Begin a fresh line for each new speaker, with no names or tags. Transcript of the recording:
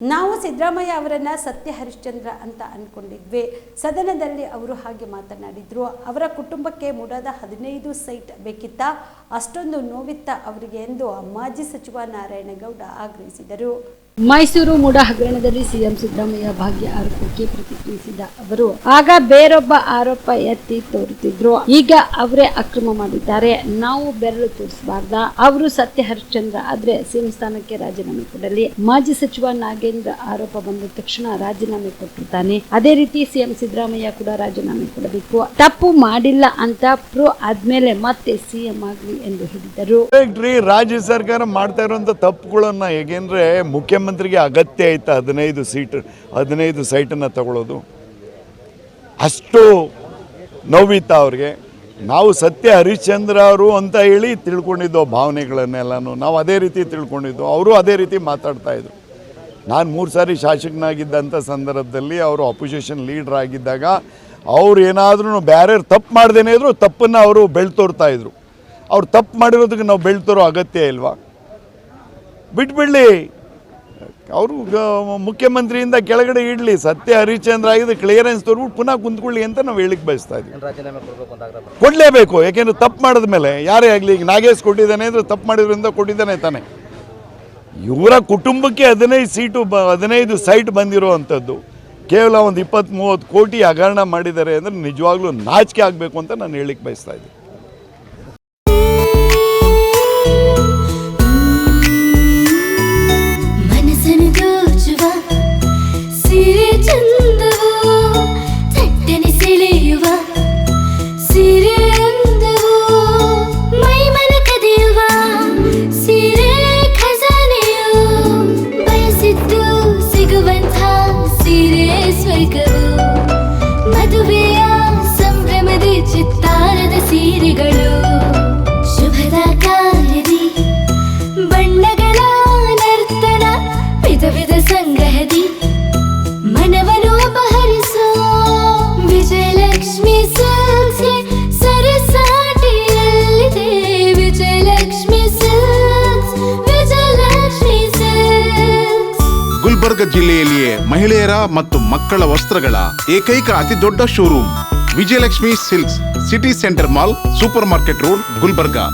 ನಾವು ಸಿದ್ದರಾಮಯ್ಯ ಅವರನ್ನು ಸತ್ಯ ಹರಿಶ್ಚಂದ್ರ ಅಂತ ಅಂದ್ಕೊಂಡಿದ್ವಿ ಸದನದಲ್ಲಿ ಅವರು ಹಾಗೆ ಮಾತನಾಡಿದ್ರು. ಅವರ ಕುಟುಂಬಕ್ಕೆ ಮೂಡಾದ ಹದಿನೈದು ಸೈಟ್ ಬೇಕಿತ್ತ? ಅಷ್ಟೊಂದು ನೋವಿತ್ತ ಅವರಿಗೆ ಎಂದು ಮಾಜಿ ಸಚಿವ ನಾರಾಯಣಗೌಡ ಆಗ್ರಹಿಸಿದರು. ಮೈಸೂರು ಮೂಡ ಹಗರಣದಲ್ಲಿ ಸಿಎಂ ಸಿದ್ದರಾಮಯ್ಯ ಭಾಗ್ಯ ಆರೋಪಕ್ಕೆ ಪ್ರತಿಕ್ರಿಯಿಸಿದ ಅವರು, ಆಗ ಬೇರೊಬ್ಬ ಆರೋಪ ಎತ್ತಿ ತೋರುತ್ತಿದ್ರು. ಈಗ ಅವರೇ ಅಕ್ರಮ ಮಾಡಿದ್ದಾರೆ. ನಾವು ಬೆರಳು ತೋರಿಸಬಾರ್ದ. ಅವರು ಸತ್ಯ ಹರಿಶ್ಚಂದ್ರ ಆದ್ರೆ ಸಿಎಂ ಸ್ಥಾನಕ್ಕೆ ರಾಜೀನಾಮೆ ಕೊಡಲಿ. ಮಾಜಿ ಸಚಿವ ನಾಗೇಂದ್ರ ಆರೋಪ ಬಂದ ತಕ್ಷಣ ರಾಜೀನಾಮೆ ಕೊಟ್ಟಿರ್ತಾನೆ ಅದೇ ರೀತಿ ಸಿಎಂ ಸಿದ್ದರಾಮಯ್ಯ ಕೂಡ ರಾಜೀನಾಮೆ ಕೊಡಬೇಕು. ತಪ್ಪು ಮಾಡಿಲ್ಲ ಅಂತ ಪ್ರೋ ಆದ್ಮೇಲೆ ಮತ್ತೆ ಸಿಎಂ ಆಗ್ಲಿ ಎಂದು ಹೇಳಿದರು.
ರಾಜ್ಯ ಸರ್ಕಾರ ಮಾಡ್ತಾ ಇರುವಂತ ತಪ್ಪುಗಳನ್ನ ಹೇಗೆಂದ್ರೆ ಮುಖ್ಯಮಂತ್ರಿಗೆ ಅಗತ್ಯ ಆಯ್ತಾ ಹದಿನೈದು ಸೀಟ್, ಹದಿನೈದು ಸೈಟನ್ನು ತಗೊಳ್ಳೋದು. ಅಷ್ಟು ನೋವಿತ್ತ ಅವ್ರಿಗೆ. ನಾವು ಸತ್ಯ ಹರಿಶ್ಚಂದ್ರ ಅವರು ಅಂತ ಹೇಳಿ ತಿಳ್ಕೊಂಡಿದ್ದೋ ಭಾವನೆಗಳನ್ನೆಲ್ಲನೂ, ನಾವು ಅದೇ ರೀತಿ ತಿಳ್ಕೊಂಡಿದ್ದು, ಅವರು ಅದೇ ರೀತಿ ಮಾತಾಡ್ತಾ ಇದ್ರು. ನಾನು ಮೂರು ಸಾರಿ ಶಾಸಕನಾಗಿದ್ದಂಥ ಸಂದರ್ಭದಲ್ಲಿ ಅವರು ಅಪೋಸಿಷನ್ ಲೀಡರ್ ಆಗಿದ್ದಾಗ ಅವ್ರು ಏನಾದ್ರೂ ಬೇರೆ ತಪ್ಪು ಮಾಡ್ದೇನೆ ಇದ್ರು, ತಪ್ಪನ್ನು ಅವರು ಬೆಳ್ತೋರ್ತಾ ಇದ್ರು. ಅವ್ರು ತಪ್ಪು ಮಾಡಿರೋದಕ್ಕೆ ನಾವು ಬೆಳ್ತೋರೋ ಅಗತ್ಯ ಇಲ್ವಾ? ಬಿಟ್ಬಿಡ್ಲಿ. ಅವರು ಮುಖ್ಯಮಂತ್ರಿಯಿಂದ ಕೆಳಗಡೆ ಇಡಲಿ ಸತ್ಯ ಹರಿಶ್ಚಂದ್ರ ಆಗಿದ್ದು ಕ್ಲಿಯರೆನ್ಸ್ ತೋರ್ಬಿಟ್ಟು ಪುನಃ ಕುಂತ್ಕೊಳ್ಳಿ ಅಂತ ನಾವು ಹೇಳಿಕ್ ಬಯಸ್ತಾ ಇದ್ದೀವಿ. ಕೊಡಲೇಬೇಕು ಯಾಕೆಂದ್ರೆ ತಪ್ಪು ಮಾಡಿದ ಮೇಲೆ ಯಾರೇ ಆಗಲಿ ಈಗ ನಾಗೇಶ್ ಕೊಟ್ಟಿದ್ದಾನೆ ಅಂದರೆ ತಪ್ಪು ಮಾಡಿದ್ರಿಂದ ಕೊಟ್ಟಿದ್ದಾನೆ ತಾನೆ. ಇವರ ಕುಟುಂಬಕ್ಕೆ ಹದಿನೈದು ಸೀಟು ಬ ಹದಿನೈದು ಸೈಟ್ ಬಂದಿರೋ ಅಂಥದ್ದು ಕೇವಲ ಒಂದು ಇಪ್ಪತ್ತ್ ಮೂವತ್ತು ಕೋಟಿ ಹಗರಣ ಮಾಡಿದ್ದಾರೆ ಅಂದರೆ ನಿಜವಾಗ್ಲೂ ನಾಚಿಕೆ ಆಗಬೇಕು ಅಂತ ನಾನು ಹೇಳಿಕ್ ಬಯಸ್ತಾ ಇದ್ದೀನಿ
ಸೀರೆಗಳು, ಶುಭದ ಕಾರ್ಯದಿ ಬಣ್ಣಗಳ ನರ್ತನ, ವಿಧ ವಿಧ ಸಂಗ್ರಹದಿ ಮನವನ್ನು ಅಪಹರಿಸೋ, ವಿಜಯಲಕ್ಷ್ಮಿ ಸಿಲ್ಕ್ಸ್ಗೆ ಸರಸಾಟಿಯಲ್ಲಿದೆ, ವಿಜಯಲಕ್ಷ್ಮಿ ಸಿಲ್ಕ್ಸ್ ವಿಜಯಲಕ್ಷ್ಮಿ ಸಿಲ್ಕ್ಸ್
ಗುಲ್ಬರ್ಗ ಜಿಲ್ಲೆಯಲ್ಲಿಯೇ ಮಹಿಳೆಯರ ಮತ್ತು ಮಕ್ಕಳ ವಸ್ತ್ರಗಳ ಏಕೈಕ ಅತಿ ದೊಡ್ಡ showroom, Vijayalakshmi silks. City centre mall supermarket road Gulbarga